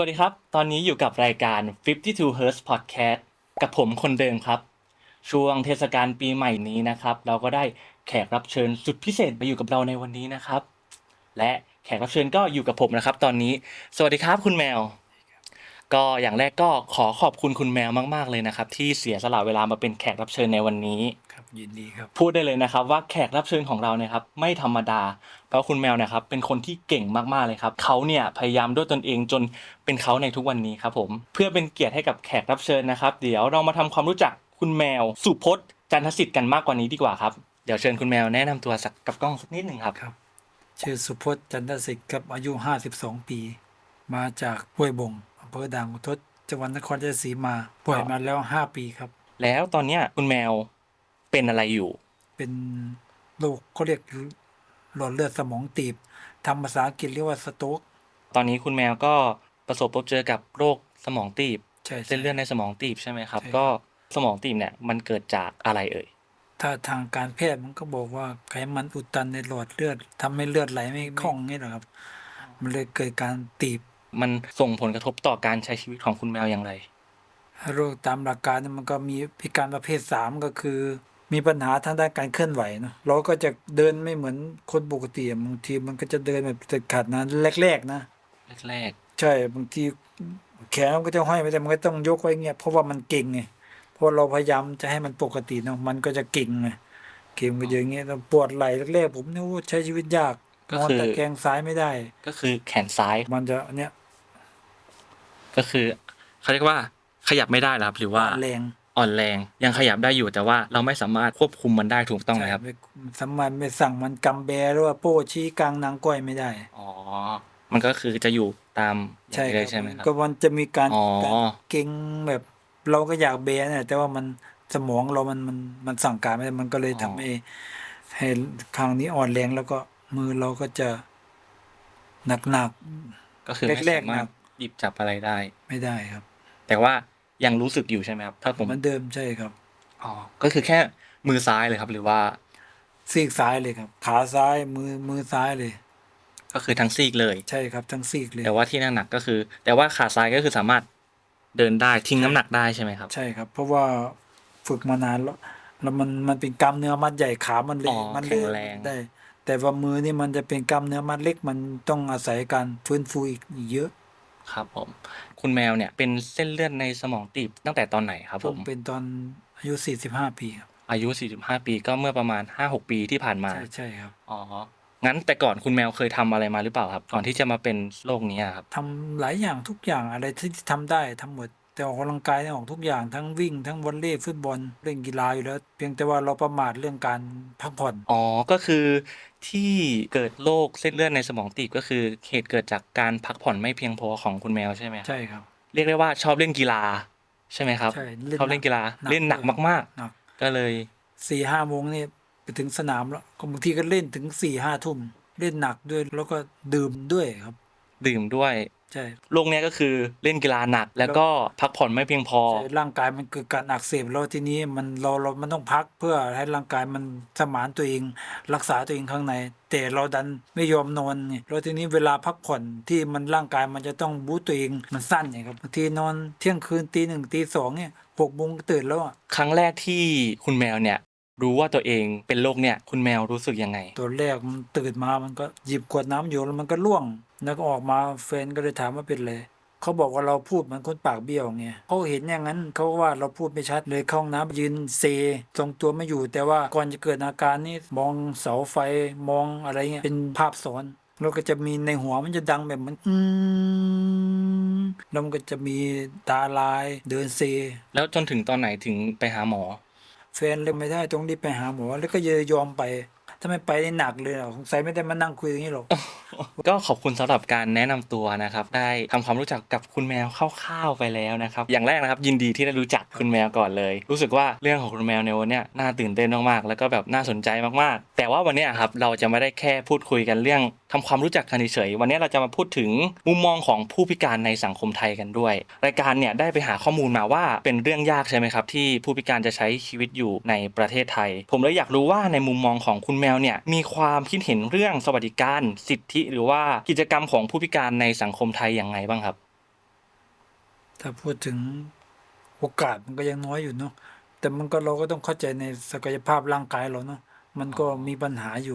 วัสดีครับ ตอนนี้อยู่กับรายการ 52 Hertz Podcast กับผมคนเดิมครับ ช่วงเทศกาลปีใหม่นี้นะครับ เราก็ได้แขกรับเชิญสุดพิเศษมาอยู่กับเราในวันนี้นะครับ และแขกรับเชิญก็อยู่กับผมนะครับ ตอนนี้ สวัสดีครับคุณแมว ก็อย่างแรกก็ขอขอบคุณคุณแมวมาก ๆเลยนะครับ ที่เสียสละเวลามาเป็นแขกรับเชิญในวันนี้ครับยินดีครับ พูดได้เลยนะครับ ว่าแขกรับเชิญของเราเนี่ยครับไม่ธรรมดา เพราะคุณแมวเนะครับ เป็นคนที่เก่งมากๆเลยครับเขาเนี่ยพยายามด้วยตนเองจนเป็นเขาในทุกวันนี้ครับผมเพื่อเป็นเกียรติให้กับแขกรับเชิญนะครับ เดี๋ยวเรามาทำความรู้จักคุณแมว สุพจน์จันทสิทธิ์กันมากกว่านี้ดีกว่าครับเดี๋ยวเชิญคุณแมวแนะนำตัวสักกับกล้องสักนิดหนึ่งครับครับ ชื่อสุพจน์จันทศิษย์ครับอายุ 52 ปี มาจากห้วยบงอำ เภอด่างอุทศจังหวัดนครราชสีมา ป่วยมาแล้ว5ปีครับ แล้วตอนเนี้ยคุณแมวเป็นอะไรอยู่ เป็นโรคเขาเรียกหลอดเลือดสมองตีบทำภาษาอังกฤษเรียกว่าสโต๊กตอนนี้คุณแมวก็ประสบพบเจอกับโรคสมองตีบใช่เส้นเลือดในสมองตีบใช่ไหมครับใช่ก็สมองตีบเนี่ยมันเกิดจากอะไรเอ่ย ถ้าทางการแพทย์มันก็บอกว่าไขมันอุดตันในหลอดเลือดทำให้เลือดไหลไม่คล่องนี่แหละครับ มันเลยเกิดการตีบ มันส่งผลกระทบต่อการใช้ชีวิตของคุณแมวอย่างไรโรคตามหลักการเนี่ยมันก็มีพิการประเภทสามก็คือ มีปัญหาทางด้านการเคลื่อนไหวเนอะเราก็จะเดินไม่เหมือนคนปกติอะบางทีมันก็จะเดินแบบติดขัดนะแรกๆนะแรกใช่บางทีแขนมันก็จะห้อยไปแต่มันก็ต้องยกไว้เงี้ยเพราะว่ามันเก่งไงเพราะเราพยายามจะให้มันปกติเนาะมันก็จะเก่งไงเก่งไปอย่างเงี้ยแต่ปวดไหล่แรกๆผมเนี่ยโอ้ใช้ชีวิตยากนอนตะแคงซ้ายไม่ได้ๆก็คือแขนซ้ายมันจะเนี่ย ก็คือเขาเรียกว่าขยับไม่ได้เหรอครับ หรือว่าแรงอ่อนแรงยังขยับได้อยู่แต่ว่าเราไม่สามารถควบคุมมันได้ถูกต้องไหมครับใช่ไม่สามารถไม่สั่งมันกำแบหรือว่าโป้ชี้กลางนางก้อยไม่ได้อ๋อมันก็คือจะอยู่ตามอย่างใช่นี้คเลรัยใช่ไหมครับก็มันจะมีการอ๋อการเก่งแบบเราก็อยากเบนเนี่ยแต่ว่ามันสมองเรามันมันมันสั่งการไม่ได้มันก็เลยทำให้ให้ข้างนี้อ่อนแรงแล้วก็มือเราก็จะหนักหนักก็คือไม่แรกสาๆมารถนะ หยิบจับอะไรได้ๆไม่ได้ครับ แต่ว่ายังรู้สึกอยู่ใช่ไหมครับ ถ้าผมเหมือนเดิมใช่ครับอ๋อก็คือแค่มือซ้ายเลยครับ หรือว่าซีกซ้ายเลยครับ ขาซ้ายมือมือซ้ายเลย ก็คือทั้งซีกเลย ใช่ครับทั้งซีกเลยแต่ว่าที่หนักๆก็คือ แต่ว่าขาซ้ายก็คือสามารถเดินได้ทิ้งน้ำหนักได้ใช่ไหมครับ ใช่ครับ เพราะว่าฝึกมานานแล้วแล้วมันมันเป็นกล้ามเนื้อมัดใหญ่ขามันเลอ๋ยอมันแข็งแรงได้ แต่ว่ามือนี่มันจะเป็นกล้ามเนื้อมัดเล็กมันต้องอาศัยการฟื้นฟูอีกเยอะ ครับผม คุณแมวเนี่ยเป็นเส้นเลือดในสมองตีบตั้งแต่ตอนไหนครับผผมม เป็นตอนอายุ45ปีครับอายุ 45 ปีก็เมื่อประมาณ 5-6 ปีที่ผ่านมา ใช่ใช่ครับอ๋อ งั้นแต่ก่อนคุณแมวเคยทำอะไรมาหรือเปล่าครับ ก่อนที่จะมาเป็นโรคนี้อะครับ ทำหลายอย่างทุกอย่างอะไรที่ทำได้ทำหมด แต่ออกกำลังกายเนี่ยออกทุกอย่างทั้งวิ่งทั้งวอลเลย์ฟุตบอลเล่นกีฬาอยู่แล้ว เพียงแต่ว่าเราประมาทเรื่องการพักผ่อน อ๋อ ก็คือที่เกิดโรคเส้นเลือดในสมองตีบก็คือเหตุเกิดจากการพักผ่อนไม่เพียงพอของคุณแมวใช่ไหมครับใช่ครับ เรียกได้ว่าชอบเล่นกีฬาใช่ไหมครับใช่ชอบเล่นกีฬาหกเล่นหนักมากหนักๆ ก็เลยสี่ห้าโมงนี่ไปถึงสนามแล้วก็บางทีก็เล่นถึงสี่ห้าทุ่มเล่นหนักด้วยแล้วก็ดื่มด้วยครับ ดื่มด้วย ใช่โรคเนี้ยก็คือเล่นกีฬาหนัก แล้วก็พักผ่อนไม่เพียงพอใช่ร่างกายมันเกิดการอักเสบแล้วทีนี้มันเราเรามันต้องพักเพื่อให้ร่างกายมันสมานตัวเอง รักษาตัวเองข้างใน แต่เราดันไม่ยอมนอนไงแล้วทีนี้เวลาพักผ่อนที่มันร่างกายมันจะต้องบูตตัวเองมันสั้นไงครับบางทีนอนเที่ยงคืนตีหนึ่งตีสองเนี่ยหกโมงก็ตื่นแล้วอะครั้งแรกที่คุณแมวเนี่ย รู้ว่าตัวเองเป็นโรคเนี่ยคุณแมวรู้สึกยังไง ตัวแรกมันตื่นมามันก็หยิบขวดน้ำอยู่แล้วมันก็ล่วง แล้วก็ออกมาแฟนก็เลยถามว่าเป็นอะไรเขาบอกว่าเราพูดเหมือนคนปากเบี้ยวไงเขาเห็นอย่างนั้นเขาว่าเราพูดไม่ชัดเลยเข้าห้องน้ำยืนเซทรงตัวไม่อยู่ แต่ว่าก่อนจะเกิดอาการนี้มองเสาไฟมองอะไรเงี้ยเป็นภาพซ้อนแล้วก็จะมีในหัวมันจะดังแบบเหมันอืมแล้วมันก็จะมีตาลายเดินเซ แล้วจนถึงตอนไหนถึงไปหาหมอ แฟนเลยไม่ได้ต้องรีบไปหาหมอแล้วก็เยยอมไป ถ้าไมไปนี่หนักเลยอะสงสัยไม่ได้มานั่งคุยอย่างนี้หรอก ก็ขอบคุณสำหรับการแนะนำตัวนะครับ ได้ทำความรู้จักกับคุณแมวคร่าวๆไปแล้วนะครับ อย่างแรกนะครับ ยินดีที่ได้รู้จักคุณแมวก่อนเลย รู้สึกว่าเรื่องของคุณแมวในวันนี้น่าตื่นเต้นมากๆแล้วก็แบบน่าสนใจมากๆ แต่ว่าวันนี้ครับเราจะไม่ได้แค่พูดคุยกันเรื่องทำความรู้จักกันเฉยๆวันนี้เราจะมาพูดถึงมุมมองของผู้พิการในสังคมไทยกันด้วย รายการเนี่ยได้ไปหาข้อมูลมาว่าเป็นเรื่องยากใช่ไหมครับที่ผู้พิการจะใช้ชีวิตอยู่ในประเทศไทย ผมเลยอยากรู้ว่าในมุมมองของคุณแมวเนี่ยมีความคิดเห็นเรื่องสวัสดิการ สิทธิหรือว่ากิจกรรมของผู้พิการในสังคมไทยอย่างไงบ้างครับ ถ้าพูดถึงโอกาสมันก็ยังน้อยอยู่เนาะแต่มันก็เราก็ต้องเข้าใจในศักยภาพร่างกายเราเนาะมันก็อ๋อมีปัญหาอยู่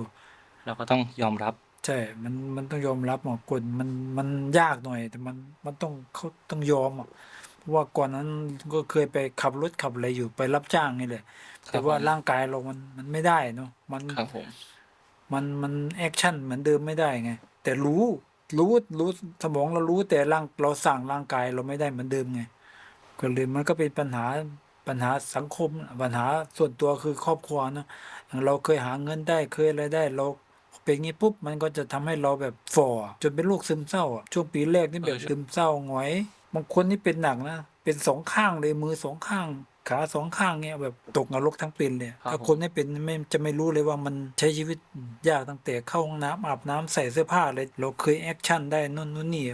เราก็ต้องยอมรับ ใช่ มันมันต้องยอมรับหมอกฎมันมันยากหน่อย แต่มันมันต้องเขาต้องยอมอะเพราะ ว่าก่อนนั้นก็เคยไปขับรถขับอะไรอยู่ไปรับจ้างนี่แหละครับแต่ว่าผมร่างกายเรามันมันไม่ได้เนาะมันครับผมมันมันแอคชั่นเหมือนเดิมไม่ได้ไง แต่รู้รู้รู้สมองเรารู้แต่ร่างเราสั่งร่างกายเราไม่ได้เหมือนเดิมไงก็เลยมันก็เป็นปัญหาปัญหาสังคมปัญหาส่วนตัวคือครอบครัวเนอะอย่างเราเคยหาเงินได้เคยอะไรได้เราเป็นงี้ปุ๊บมันก็จะทำให้เราแบบฝ่อจนเป็นโรคซึมเศร้าอะช่วงปีแรกนี่แบบเออใช่ซึมเศร้าหงอย บางคนนี่เป็นหนักนะ เป็นสองข้างเลยมือสองข้าง ขาสองข้างเนี่ยแบบตกนรกทั้งเป็นเลยถ้าคนไม่เป็นไม่จะไม่รู้เลยว่ามันใช้ชีวิตยากตั้งแต่เข้าห้องน้ำอาบน้ำใส่เสื้อผ้าเลยเราเคยแอคชั่นได้นู่นนู่นนี่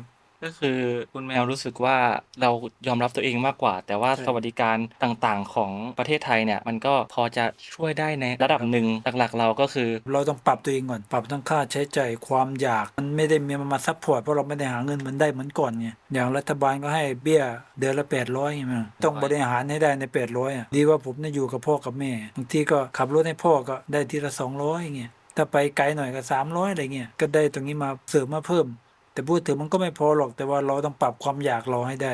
ก็คือคุณแมวรู้สึกว่าเรายอมรับตัวเองมากกว่า แต่ว่าใช่ สวัสดิการต่างๆของประเทศไทยเนี่ย มันก็พอจะช่วยได้ในระดับหนึ่งหลักๆ เราก็คือ เราต้องปรับตัวเองก่อน ปรับทั้งค่าใช้จ่ายความอยาก มันไม่ได้มีมาซัพพอร์ตเพราะเราไม่ได้หาเงินเหมือนได้เหมือนก่อนไงอย่างรัฐบาลก็ให้เบี้ยเดือนละแปดร้อยใช่ไหมต้องบริหารให้ได้ในแปดร้อยอะดีว่าผมเนี่ยอยู่กับพ่อกับแม่บางทีก็ขับรถให้พ่อก็ได้ทีละสองร้อยเงี้ยถ้าไปไกลหน่อยก็สามร้อยอะไรเงี้ยก็ได้ตรงนี้มาเสริมมาเพิ่ม แต่พูดถึงมันก็ไม่พอหรอกแต่ว่าเราต้องปรับความอยากเราให้ได้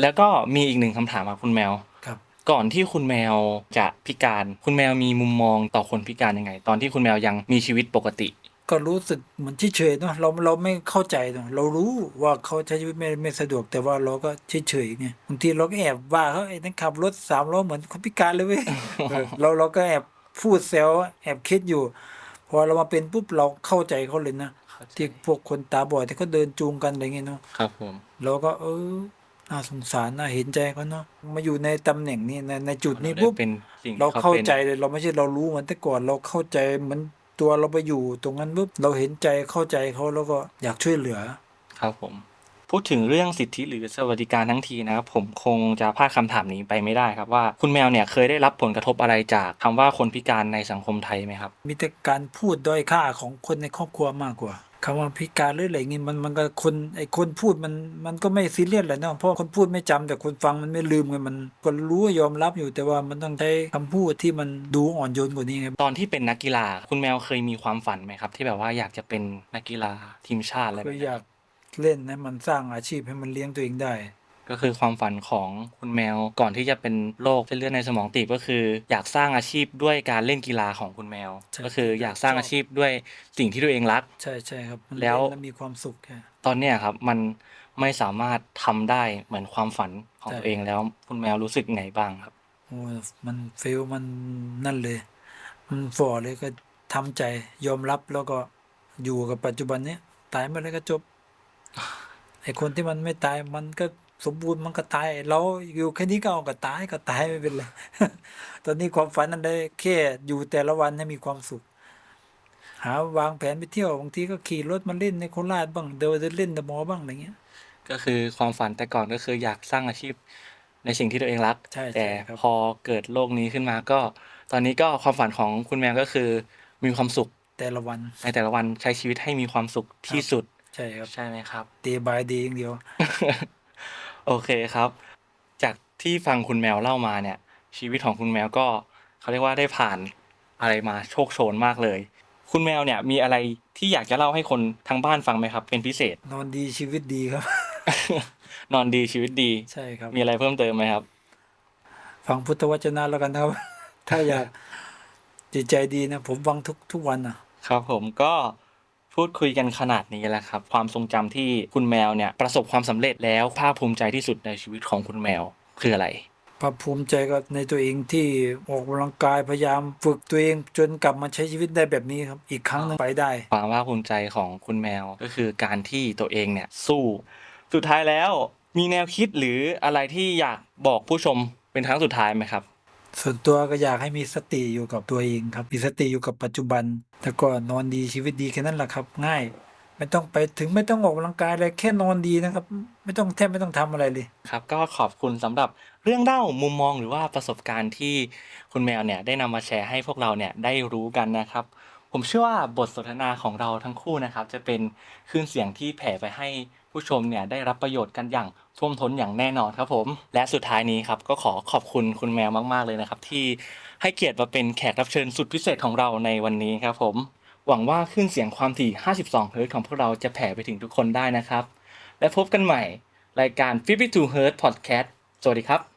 แล้วก็มีอีกหนึ่งคำถามครับคุณแมวครับ ก่อนที่คุณแมวจะพิการ คุณแมวมีมุมมองต่อคนพิการยังไง ตอนที่คุณแมวยังมีชีวิตปกติ ก็รู้สึกเหมือนเฉยๆเนาะเราเราไม่เข้าใจเนาะเรารู้ว่าเขาใช้ชีวิตไม่ไม่สะดวก แต่ว่าเราก็เฉยๆไงบางทีเราก็แอบว่าเขาไอ้นั่นขับรถสามล้อเหมือนคนพิการเลยเว้ยเออเราเราก็แอบพูดแซวแอบคิดอยู่ พอเรามาเป็นปุ๊บเราเข้าใจเขาเลยนะ ที่พวกคนตาบอดที่เขาเดินจูงกันอะไรเงี้ยเนาะครับผมเราก็เออน่าสงสารน่าเห็นใจเขาเนาะมาอยู่ในตำแหน่งนี้ในในจุดนี้เราได้ปุ๊บเป็นสิ่งที่เราเข้าป็นใจเลยเราไม่ใช่เรารู้เหมือนแต่ก่อนเราเข้าใจเหมือนตัวเราไปอยู่ตรงนั้นปุ๊บเราเห็นใจเข้าใจเขาแล้วก็อยากช่วยเหลือ ครับผม พูดถึงเรื่องสิทธิหรือสวัสดิการทั้งทีนะครับผมคงจะพลาดคำถามนี้ไปไม่ได้ครับว่าคุณแมวเนี่ยเคยได้รับผลกระทบอะไรจากคำว่าคนพิการในสังคมไทยไหมครับ มีแต่การพูดด้อยค่าของคนในครอบครัวมากกว่าคำว่าพิการหรืออะไรเงี้ยมันมันก็คนไอ้คนพูดมันมันก็ไม่ซีเรียสแหละเนาะเพราะคนพูดไม่จำแต่คนฟังมันไม่ลืมไงมันก็รู้ว่ายอมรับอยู่แต่ว่ามันต้องใช้คำพูดที่มันดูอ่อนโยนกว่านี้ไงตอนที่เป็นนักกีฬา คุณแมวเคยมีความฝันไหมครับ ที่แบบว่าอยากจะเป็นนักกีฬาทีมชาติอะไรแบบก็นี้ อยาก เล่นให้มันสร้างอาชีพให้มันเลี้ยงตัวเองได้ ก็คือความฝันของคุณแมวก่อนที่จะเป็นโรคเส้นเลือดในสมองตีบก็คือ อยากสร้างอาชีพด้วยการเล่นกีฬาของคุณแมว ใช่ ก็คืออยากสร้างอาชีพด้วยสิ่งที่ตัวเองรัก ใช่ใช่ครับมันแล้วเนแล้ว มีความสุขแค่ ตอนเนี้ยครับมันไม่สามารถทำได้เหมือนความฝันของใช่ ตัวเองแล้ว คุณแมวรู้สึกไงบ้างครับ โอ้มันเฟลมันนั่นเลย มันฝ่อเลยก็ทำใจยอมรับแล้วก็อยู่กับปัจจุบันเนี้ยตายเมื่อไรก็จบ ไอ้คนที่มันไม่ตายมันก็สมบูรณ์มันก็ตาย เราอยู่แค่นี้ก็เอาก็ตายก็ตายไม่เป็นไรตอนนี้ความฝันนั้นได้แค่อยู่แต่ละวันให้มีความสุข หาวางแผนไปเที่ยวบางทีก็ขี่รถมาเล่นในโคราชบ้างเดินเล่นเดอะมอลล์บ้างอะไรเงี้ย ก็คือความฝันแต่ก่อนก็คืออยากสร้างอาชีพในสิ่งที่ตัวเองรัก ใช่แต่ใช่ครับ พอเกิดโรคนี้ขึ้นมาก็ ตอนนี้ก็ความฝันของคุณแมวก็คือมีความสุขแต่ละวัน ในแต่ละวันใช้ชีวิตให้มีความสุขที่สุด ใช่ครับ ใช่ไหมครับเดย์บายเดย์อย่างเดียว โอเคครับ จากที่ฟังคุณแมวเล่ามาเนี่ย ชีวิตของคุณแมวก็เขาเรียกว่าได้ผ่านอะไรมาโชคโชนมากเลย คุณแมวเนี่ยมีอะไรที่อยากจะเล่าให้คนทางบ้านฟังไหมครับ เป็นพิเศษ นอนดีชีวิตดีครับ นอนดีชีวิตดี ใช่ครับ มีอะไรเพิ่มเติมไหมครับ ฟังพุทธวจนะแล้วกันนะครับ ถ้าอยากจิตใจดีนะ ผมฟังทุกทุกวันนะครับผมก็ พูดคุยกันขนาดนี้แล้วครับ ความทรงจำที่คุณแมวเนี่ยประสบความสำเร็จแล้วภาคภูมิใจที่สุดในชีวิตของคุณแมวคืออะไรภาคภูมิใจก็ในตัวเองที่ออกกำลังกายพยายามฝึกตัวเอง จนกลับมาใช้ชีวิตได้แบบนี้ครับ อีกครั้งหนึงไปได้ความภาคภูมิใจของคุณแมวก็คือการที่ตัวเองเนี่ยสู้ สุดท้ายแล้วมีแนวคิดหรืออะไรที่อยากบอกผู้ชมเป็นครั้งสุดท้ายไหมครับ ส่วนตัวก็อยากให้มีสติอยู่กับตัวเองครับ มีสติอยู่กับปัจจุบันแล้วก็นอนดีชีวิตดีแค่นั้นแหละครับ ง่าย ไม่ต้องไปถึงไม่ต้องออกกำลังกายเลยแค่นอนดีนะครับ ไม่ต้องแทบไม่ต้องทำอะไรเลย ครับ ก็ขอบคุณสำหรับเรื่องเล่ามุมมองหรือว่าประสบการณ์ที่คุณแมวเนี่ยได้นำมาแชร์ให้พวกเราเนี่ยได้รู้กันนะครับ ผมเชื่อว่าบทสนทนาของเราทั้งคู่นะครับ จะเป็นคลื่นเสียงที่แผ่ไปให้ผู้ชมเนี่ยได้รับประโยชน์กันอย่าง ท่วมท้นอย่างแน่นอนครับผม และสุดท้ายนี้ครับก็ขอขอบคุณคุณแมวมาก ๆ เลยนะครับ ที่ให้เกียรติมาเป็นแขกรับเชิญสุดพิเศษของเราในวันนี้ครับผม หวังว่าคลื่นเสียงความถี่ 52 เฮิร์ตของพวกเราจะแผ่ไปถึงทุกคนได้นะครับ และพบกันใหม่รายการ52 Hz Podcast สวัสดีครับ